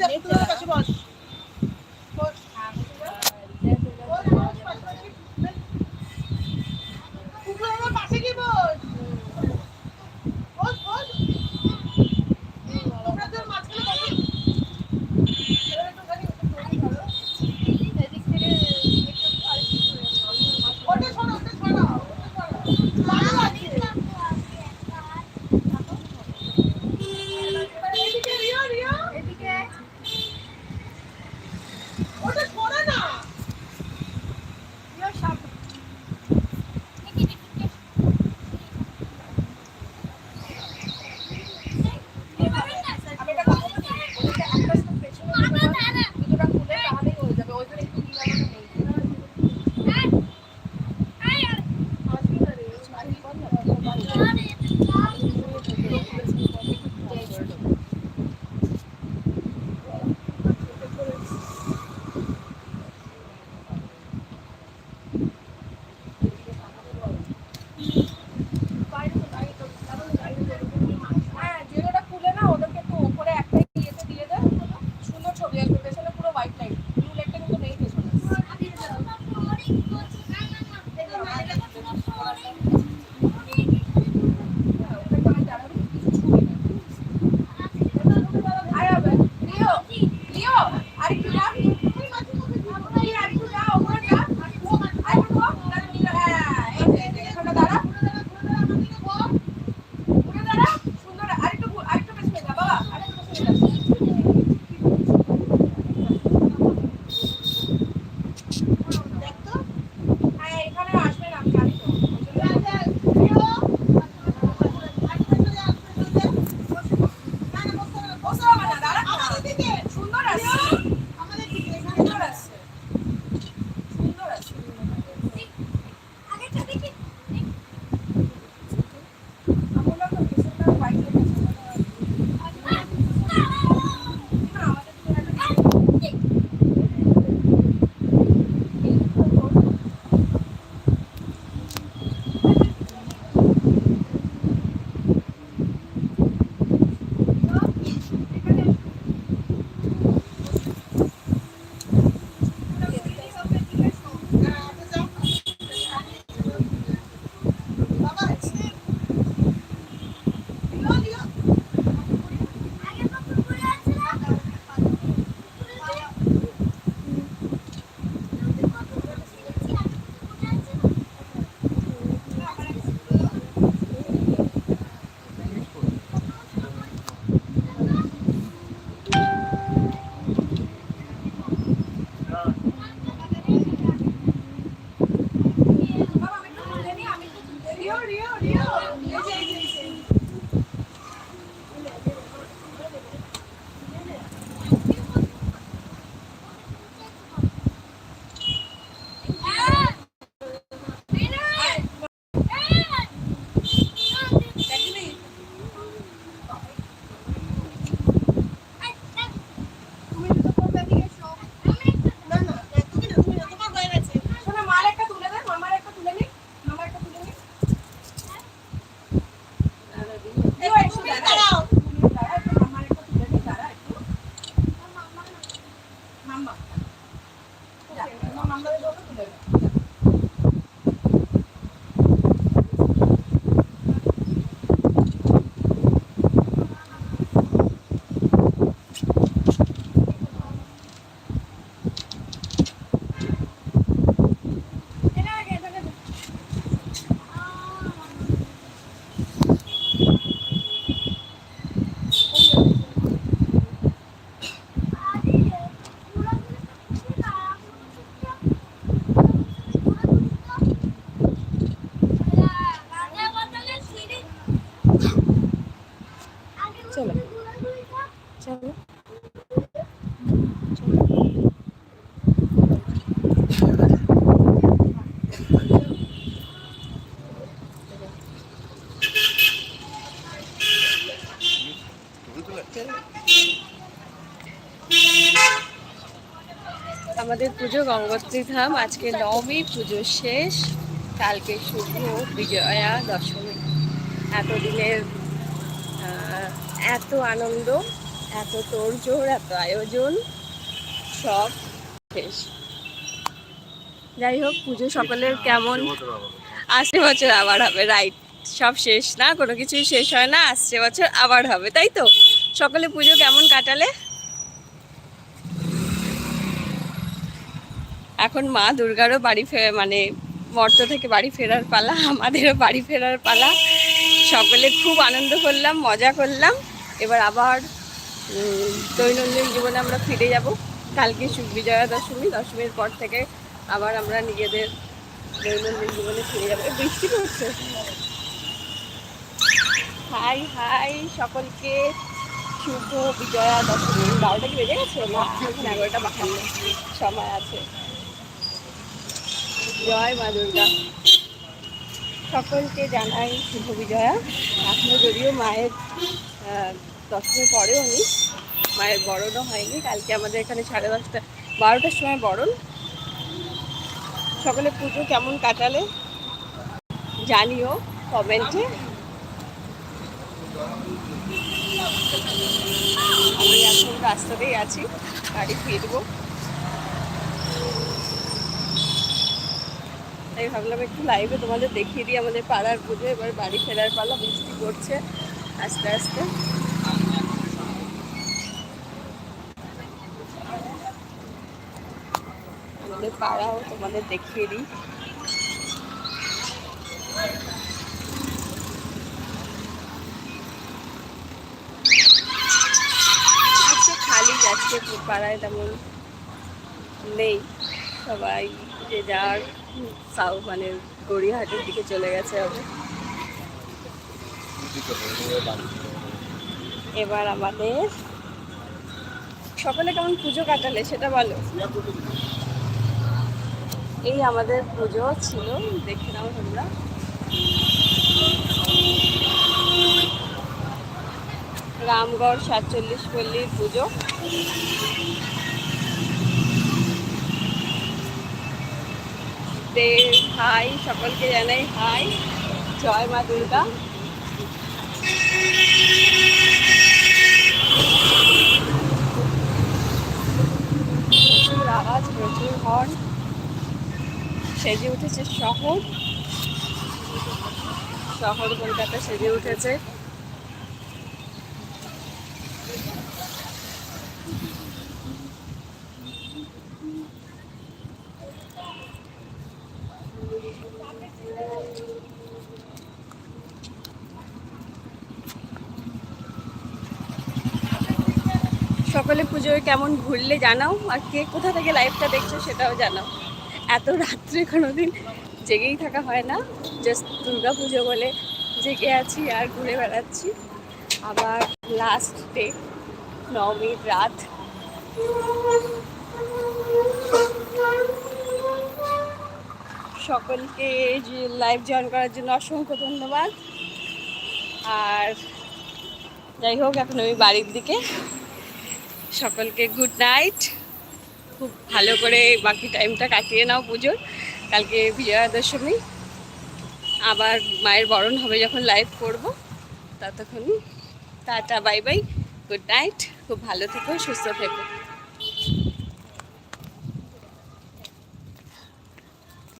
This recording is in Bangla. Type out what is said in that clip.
Cadê? Cadê o cachimbo? 多？পুজো, Gangotri ধাম। আজকে নবমী, পুজো শেষ। কালকে শুভ বিজয়া দশমী। এতদিনের এত আনন্দ, এত তোড়জোড়, এত আয়োজন, সব শেষ। যাই হোক পুজো সকলের কেমন? আসছে বছর আবার হবে, রাইট। সব শেষ না? কোনো কিছুই শেষ হয় না? আসছে বছর আবার হবে, তাই তো? সকলে পুজো কেমন কাটালে? এখন মা দুর্গারও বাড়ি ফে মানে মর্ত থেকে বাড়ি ফেরার পালা, আমাদেরও বাড়ি ফেরার পালা। সকলে খুব আনন্দ করলাম, মজা করলাম। এবার আবার দৈনন্দিন জীবনে আমরা ফিরে যাব। কালকে বিজয়া দশমী, দশমীর পর থেকে আবার আমরা নিজেদের দৈনন্দিন জীবনে ফিরে যাব। বৃষ্টি পড়ছে। হাই হাই সকলকে, শুভ বিজয়া দশমী। বারোটা কি বেজে গেছে? এগারোটা বাহান্ন সময় আছে। জয় মা দুর্গা। সকলকে জানাই শুভ বিজয়া। এখনও যদিও মায়ের দশমীর পরেও নি মায়ের বরণও হয়নি। কালকে আমাদের এখানে সাড়ে দশটা, বারোটার সময় বরণ। সকলে পুজো কেমন কাটালে জানিও কমেন্টে। আমি এখন রাস্তাতেই আছি গাড়ি ফিরবো। তাই ভাবলাম একটু লাইভে তোমাদের দেখিয়ে দিই আমাদের পাড়ার পুজো, এবার বাড়ি ফেরার পালা, বৃষ্টি পড়ছে আস্তে আস্তে। আমাদের পাড়াও তোমাদের দেখিয়ে দিই। আজকে খালি যাচ্ছে, পাড়ায় তেমন নেই সবাই। যে যার সাউ মানে গড়িয়াহাটের দিকে চলে গেছে হবে এবার আমাদের সকলে কেমন পুজো কাটালে সেটা বলো? এই আমাদের পুজো ছিল, দেখে নাও তোমরা। রামগড় সাতচল্লিশ পল্লীর পুজো। দে হাই, সকলকে জানাই হাই। জয় মা দুর্গা। প্রচুর আওয়াজ, প্রচুর হর্ন। সেজে উঠেছে শহর। শহর কলকাতা সেজে উঠেছে। সকলে পুজোয় কেমন ঘুরলে জানাও, আর কে কোথা থেকে লাইভটা দেখছ সেটাও জানাও। এত রাত্রে কোনোদিন জেগেই থাকা হয় না জাস্ট দুর্গা পুজো বলে জেগে আছি আর ঘুরে বেড়াচ্ছি। আবার লাস্ট ডে নবমীর রাত। সকলকে লাইভ জয়েন করার জন্য অসংখ্য ধন্যবাদ। আর যাই হোক, এখন আমি বাড়ির দিকে সকলকে গুড নাইট খুব ভালো করে বাকি টাইমটা কাটিয়ে নাও পুজোর। কালকে বিজয়া দশমী। আবার মায়ের বরণ হবে যখন লাইভ করব। ততক্ষণ tata bye bye good night খুব ভালো থেকো, সুস্থ থেকো।